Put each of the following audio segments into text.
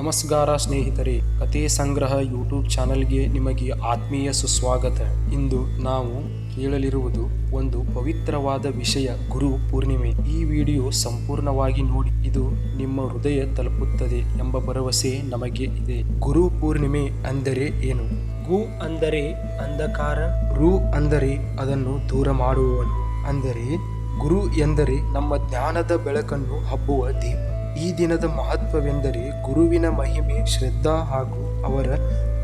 ನಮಸ್ಕಾರ ಸ್ನೇಹಿತರೆ ಕತೆ ಸಂಗ್ರಹ ಯೂಟ್ಯೂಬ್ ಚಾನಲ್ಗೆ ನಿಮಗೆ ಆತ್ಮೀಯ ಸುಸ್ವಾಗತ. ಇಂದು ನಾವು ಕೇಳಲಿರುವುದು ಒಂದು ಪವಿತ್ರವಾದ ವಿಷಯ, ಗುರು ಪೂರ್ಣಿಮೆ. ಈ ವಿಡಿಯೋ ಸಂಪೂರ್ಣವಾಗಿ ನೋಡಿ, ಇದು ನಿಮ್ಮ ಹೃದಯ ತಲುಪುತ್ತದೆ ಎಂಬ ಭರವಸೆ ನಮಗೆ ಇದೆ. ಗುರು ಪೂರ್ಣಿಮೆ ಅಂದರೆ ಏನು? ಗು ಅಂದರೆ ಅಂಧಕಾರ, ರು ಅಂದರೆ ಅದನ್ನು ದೂರ ಮಾಡುವವನು. ಅಂದರೆ, ಗುರು ಎಂದರೆ ನಮ್ಮ ಜ್ಞಾನದ ಬೆಳಕನ್ನು ಹಬ್ಬುವ ದೀಪ. ಈ ದಿನದ ಮಹತ್ವವೆಂದರೆ ಗುರುವಿನ ಮಹಿಮೆ, ಶ್ರದ್ಧಾ ಹಾಗೂ ಅವರ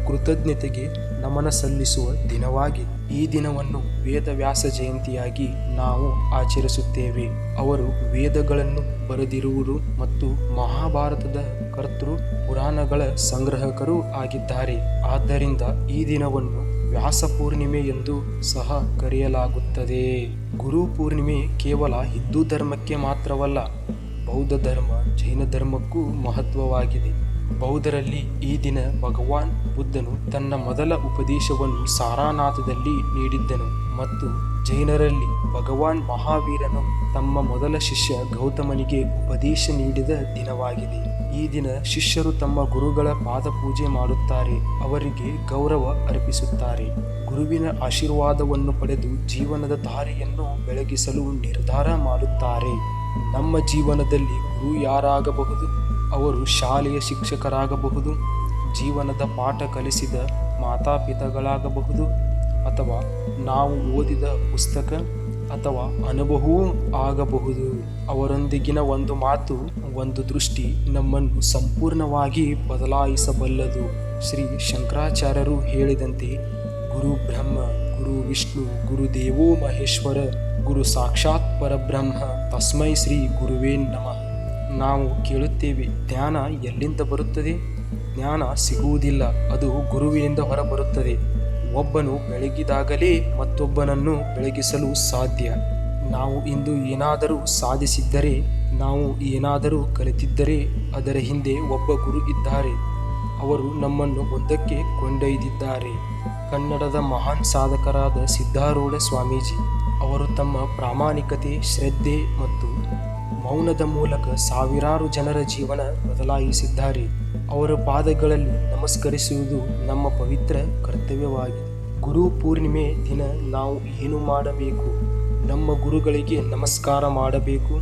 ಕೃತಜ್ಞತೆಗೆ ನಮನ ಸಲ್ಲಿಸುವ ದಿನವಾಗಿದೆ ಈ ದಿನವನ್ನು ವೇದವ್ಯಾಸ ಜಯಂತಿಯಾಗಿ ನಾವು ಆಚರಿಸುತ್ತೇವೆ. ಅವರು ವೇದಗಳನ್ನು ಬರೆದಿರುವುದು ಮತ್ತು ಮಹಾಭಾರತದ ಕರ್ತೃ ಪುರಾಣಗಳ ಸಂಗ್ರಹಕರೂ ಆಗಿದ್ದಾರೆ. ಆದ್ದರಿಂದ ಈ ದಿನವನ್ನು ವ್ಯಾಸ ಪೂರ್ಣಿಮೆ ಎಂದು ಸಹ ಕರೆಯಲಾಗುತ್ತದೆ. ಗುರು ಪೂರ್ಣಿಮೆ ಕೇವಲ ಹಿಂದೂ ಧರ್ಮಕ್ಕೆ ಮಾತ್ರವಲ್ಲ ಬೌದ್ಧ ಧರ್ಮ, ಜೈನ ಧರ್ಮಕ್ಕೂ ಮಹತ್ವವಾಗಿದೆ. ಬೌದ್ಧರಲ್ಲಿ ಈ ದಿನ ಭಗವಾನ್ ಬುದ್ಧನು ತನ್ನ ಮೊದಲ ಉಪದೇಶವನ್ನು ಸಾರಾನಾಥದಲ್ಲಿ ನೀಡಿದ್ದನು ಮತ್ತು ಜೈನರಲ್ಲಿ ಭಗವಾನ್ ಮಹಾವೀರನು ತಮ್ಮ ಮೊದಲ ಶಿಷ್ಯ ಗೌತಮನಿಗೆ ಉಪದೇಶ ನೀಡಿದ ದಿನವಾಗಿದೆ. ಈ ದಿನ ಶಿಷ್ಯರು ತಮ್ಮ ಗುರುಗಳ ಪಾದ ಪೂಜೆ ಮಾಡುತ್ತಾರೆ, ಅವರಿಗೆ ಗೌರವ ಅರ್ಪಿಸುತ್ತಾರೆ. ಗುರುವಿನ ಆಶೀರ್ವಾದವನ್ನು ಪಡೆದು ಜೀವನದ ದಾರಿಯನ್ನು ಬೆಳಗಿಸಲು ನಿರ್ಧಾರ ಮಾಡುತ್ತಾರೆ. ನಮ್ಮ ಜೀವನದಲ್ಲಿ ಗುರು ಯಾರಾಗಬಹುದು? ಅವರು ಶಾಲೆಯ ಶಿಕ್ಷಕರಾಗಬಹುದು? ಜೀವನದ ಪಾಠ ಕಲಿಸಿದ ಮಾತಾಪಿತಗಳಾಗಬಹುದು? ಅಥವಾ ನಾವು ಓದಿದ ಪುಸ್ತಕ ಅಥವಾ ಅನುಭವವೂ ಆಗಬಹುದು? ಅವರೊಂದಿಗಿನ ಒಂದು ಮಾತು, ಒಂದು ದೃಷ್ಟಿ ನಮ್ಮನ್ನು ಸಂಪೂರ್ಣವಾಗಿ ಬದಲಾಯಿಸಬಲ್ಲದು. ಶ್ರೀ ಶಂಕರಾಚಾರ್ಯರು ಹೇಳಿದಂತೆ, ಗುರು ಬ್ರಹ್ಮ, ಗುರು ವಿಷ್ಣು ಗುರು ದೇವೋ ಮಹೇಶ್ವರ ಗುರು ಸಾಕ್ಷಾತ್ ಪರಬ್ರಹ್ಮ. ತಸ್ಮೈ ಶ್ರೀ ಗುರುವೇ ನಮಃ. ನಾವು ಕೇಳುತ್ತೇವೆ, ಜ್ಞಾನ ಎಲ್ಲಿಂದ ಬರುತ್ತದೆ? ಜ್ಞಾನ ಸಿಗುವುದಿಲ್ಲ, ಅದು ಗುರುವಿನಿಂದ ಹೊರಬರುತ್ತದೆ. ಒಬ್ಬನು ಬೆಳಗಿದಾಗಲೇ ಮತ್ತೊಬ್ಬನನ್ನು ಬೆಳಗಿಸಲು ಸಾಧ್ಯ. ನಾವು ಇಂದು ಏನಾದರೂ ಸಾಧಿಸಿದ್ದರೆ, ನಾವು ಏನಾದರೂ ಕಲಿತಿದ್ದರೆ, ಅದರ ಹಿಂದೆ ಒಬ್ಬ ಗುರು ಇದ್ದಾರೆ. ಅವರು ನಮ್ಮನ್ನು ಮುಂದಕ್ಕೆ ಕೊಂಡೊಯ್ದಿದ್ದಾರೆ. ಕನ್ನಡದ ಮಹಾನ್ ಸಾಧಕರಾದ ಸಿದ್ಧಾರೂಢ ಸ್ವಾಮೀಜಿ ಅವರು ತಮ್ಮ ಪ್ರಾಮಾಣಿಕತೆ, ಶ್ರದ್ಧೆ ಮತ್ತು ಮೌನದ ಮೂಲಕ ಸಾವಿರಾರು ಜನರ ಜೀವನ ಬದಲಾಯಿಸಿದ್ದಾರೆ. ಅವರ ಪಾದಗಳಲ್ಲಿ ನಮಸ್ಕರಿಸುವುದು ನಮ್ಮ ಪವಿತ್ರ ಕರ್ತವ್ಯವಾಗಿದೆ. ಗುರು ಪೂರ್ಣಿಮೆ ದಿನ ನಾವು ಏನು ಮಾಡಬೇಕು? ನಮ್ಮ ಗುರುಗಳಿಗೆ ನಮಸ್ಕಾರ ಮಾಡಬೇಕು.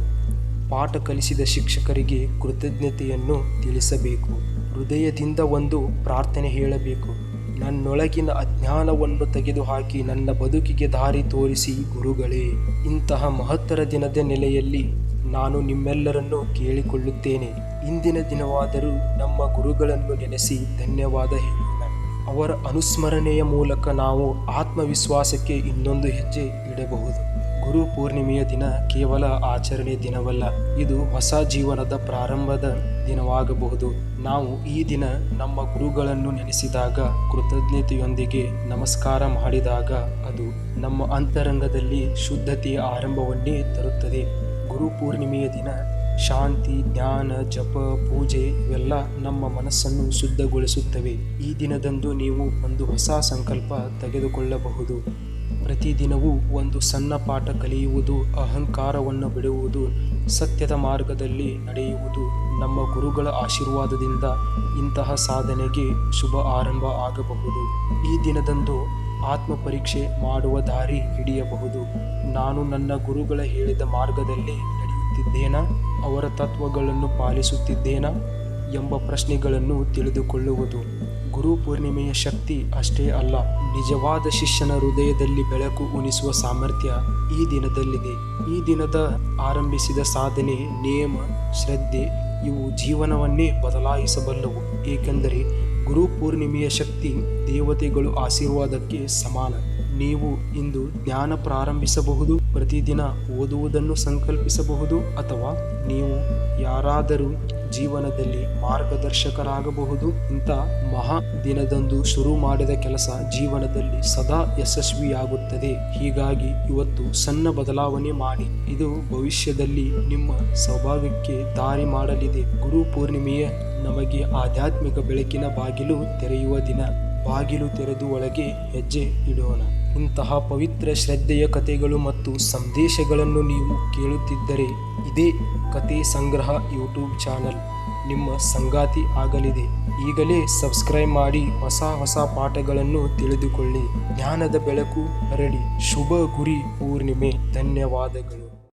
ಪಾಠ ಕಲಿಸಿದ ಶಿಕ್ಷಕರಿಗೆ ಕೃತಜ್ಞತೆಯನ್ನು ತಿಳಿಸಬೇಕು. ಹೃದಯದಿಂದ ಒಂದು ಪ್ರಾರ್ಥನೆ ಹೇಳಬೇಕು. ನನ್ನೊಳಗಿನ ಅಜ್ಞಾನವನ್ನು ತೆಗೆದುಹಾಕಿ ನನ್ನ ಬದುಕಿಗೆ ದಾರಿ ತೋರಿಸಿ ಗುರುಗಳೇ, ಇಂತಹ ಮಹತ್ತರ ದಿನದ ನೆಲೆಯಲ್ಲಿ ನಾನು ನಿಮ್ಮೆಲ್ಲರನ್ನು ಕೇಳಿಕೊಳ್ಳುತ್ತೇನೆ. ಇಂದಿನ ದಿನವಾದರೂ ನಮ್ಮ ಗುರುಗಳನ್ನು ನೆನೆಸಿ ಧನ್ಯವಾದ ಹೇಳೋಣ. ಅವರ ಅನುಸ್ಮರಣೆಯ ಮೂಲಕ ನಾವು ಆತ್ಮವಿಶ್ವಾಸಕ್ಕೆ ಇನ್ನೊಂದು ಹೆಜ್ಜೆ ಇಡಬಹುದು. ಗುರು ಪೂರ್ಣಿಮೆಯ ದಿನ ಕೇವಲ ಆಚರಣೆ ದಿನವಲ್ಲ, ಇದು ಹೊಸ ಜೀವನದ ಪ್ರಾರಂಭದ ದಿನವಾಗಬಹುದು. ನಾವು ಈ ದಿನ ನಮ್ಮ ಗುರುಗಳನ್ನು ನೆನೆಸಿದಾಗ, ಕೃತಜ್ಞತೆಯೊಂದಿಗೆ ನಮಸ್ಕಾರ ಮಾಡಿದಾಗ ಅದು ನಮ್ಮ ಅಂತರಂಗದಲ್ಲಿ ಶುದ್ಧತೆಯ ಆರಂಭವನ್ನೇ ತರುತ್ತದೆ. ಗುರು ಪೂರ್ಣಿಮೆಯ ದಿನ ಶಾಂತಿ, ಜ್ಞಾನ, ಜಪ, ಪೂಜೆ ಇವೆಲ್ಲ ನಮ್ಮ ಮನಸ್ಸನ್ನು ಶುದ್ಧಗೊಳಿಸುತ್ತವೆ. ಈ ದಿನದಂದು ನೀವು ಒಂದು ಹೊಸ ಸಂಕಲ್ಪ ತೆಗೆದುಕೊಳ್ಳಬಹುದು. ಪ್ರತಿದಿನವೂ ಒಂದು ಸಣ್ಣ ಪಾಠ ಕಲಿಯುವುದು, ಅಹಂಕಾರವನ್ನು ಬಿಡುವುದು, ಸತ್ಯದ ಮಾರ್ಗದಲ್ಲಿ ನಡೆಯುವುದು ನಮ್ಮ ಗುರುಗಳ ಆಶೀರ್ವಾದದಿಂದ ಇಂತಹ ಸಾಧನೆಗೆ ಶುಭ ಆರಂಭ ಆಗಬಹುದು. ಈ ದಿನದಂದು ಆತ್ಮಪರೀಕ್ಷೆ ಮಾಡುವ ದಾರಿ ಹಿಡಿಯಬಹುದು. ನಾನು ನನ್ನ ಗುರುಗಳ ಹೇಳಿದ ಮಾರ್ಗದಲ್ಲಿ ನಡೆಯುತ್ತಿದ್ದೇನಾ? ಅವರ ತತ್ವಗಳನ್ನು ಪಾಲಿಸುತ್ತಿದ್ದೇನಾ? ಎಂಬ ಪ್ರಶ್ನೆಗಳನ್ನು ತಿಳಿದುಕೊಳ್ಳುವುದು. ಗುರು ಪೂರ್ಣಿಮೆಯ ಶಕ್ತಿ ಅಷ್ಟೇ ಅಲ್ಲ, ನಿಜವಾದ ಶಿಷ್ಯನ ಹೃದಯದಲ್ಲಿ ಬೆಳಕು ಉಣಿಸುವ ಸಾಮರ್ಥ್ಯ ಈ ದಿನದಲ್ಲಿದೆ. ಈ ದಿನದ ಆರಂಭಿಸಿದ ಸಾಧನೆ ನಿಯಮ ಶ್ರದ್ಧೆ, ಇವು ಜೀವನವನ್ನೇ ಬದಲಾಯಿಸಬಲ್ಲವು. ಏಕೆಂದರೆ ಗುರು ಪೂರ್ಣಿಮೆಯ ಶಕ್ತಿ ದೇವತೆಗಳು ಆಶೀರ್ವಾದಕ್ಕೆ ಸಮಾನ. ನೀವು ಇಂದು ಜ್ಞಾನ ಪ್ರಾರಂಭಿಸಬಹುದು, ಪ್ರತಿದಿನ ಓದುವುದನ್ನು ಸಂಕಲ್ಪಿಸಬಹುದು, ಅಥವಾ ನೀವು ಯಾರಾದರೂ ಜೀವನದಲ್ಲಿ ಮಾರ್ಗದರ್ಶಕರಾಗಬಹುದು. ಇಂಥ ಮಹಾ ದಿನದಂದು ಶುರು ಮಾಡಿದ ಕೆಲಸ ಜೀವನದಲ್ಲಿ ಸದಾ ಯಶಸ್ವಿಯಾಗುತ್ತದೆ. ಹೀಗಾಗಿ ಇವತ್ತು ಸಣ್ಣ ಬದಲಾವಣೆ ಮಾಡಿ. ಇದು ಭವಿಷ್ಯದಲ್ಲಿ ನಿಮ್ಮ ಸೌಭಾಗ್ಯಕ್ಕೆ ದಾರಿ ಮಾಡಲಿದೆ. ಗುರು ಪೂರ್ಣಿಮೆಯ ನಮಗೆ ಆಧ್ಯಾತ್ಮಿಕ ಬೆಳಕಿನ ಬಾಗಿಲು ತೆರೆಯುವ ದಿನ. ಬಾಗಿಲು ತೆರೆದು ಒಳಗೆ ಹೆಜ್ಜೆ ಇಡೋಣ. ಇಂತಹ ಪವಿತ್ರ ಶ್ರದ್ಧೆಯ ಕಥೆಗಳು ಮತ್ತು ಸಂದೇಶಗಳನ್ನು ನೀವು ಕೇಳುತ್ತಿದ್ದರೆ ಇದೇ ಕತೆ ಸಂಗ್ರಹ ಯೂಟ್ಯೂಬ್ ಚಾನಲ್. ನಿಮ್ಮ ಸಂಗಾತಿ ಆಗಲಿದೆ. ಈಗಲೇ ಸಬ್ಸ್ಕ್ರೈಬ್ ಮಾಡಿ ಹೊಸ ಹೊಸ ಪಾಠಗಳನ್ನು ತಿಳಿದುಕೊಳ್ಳಿ. ಜ್ಞಾನದ ಬೆಳಕು ಹರಡಿ. ಶುಭ ಗುರಿ ಪೂರ್ಣಿಮೆ. ಧನ್ಯವಾದಗಳು.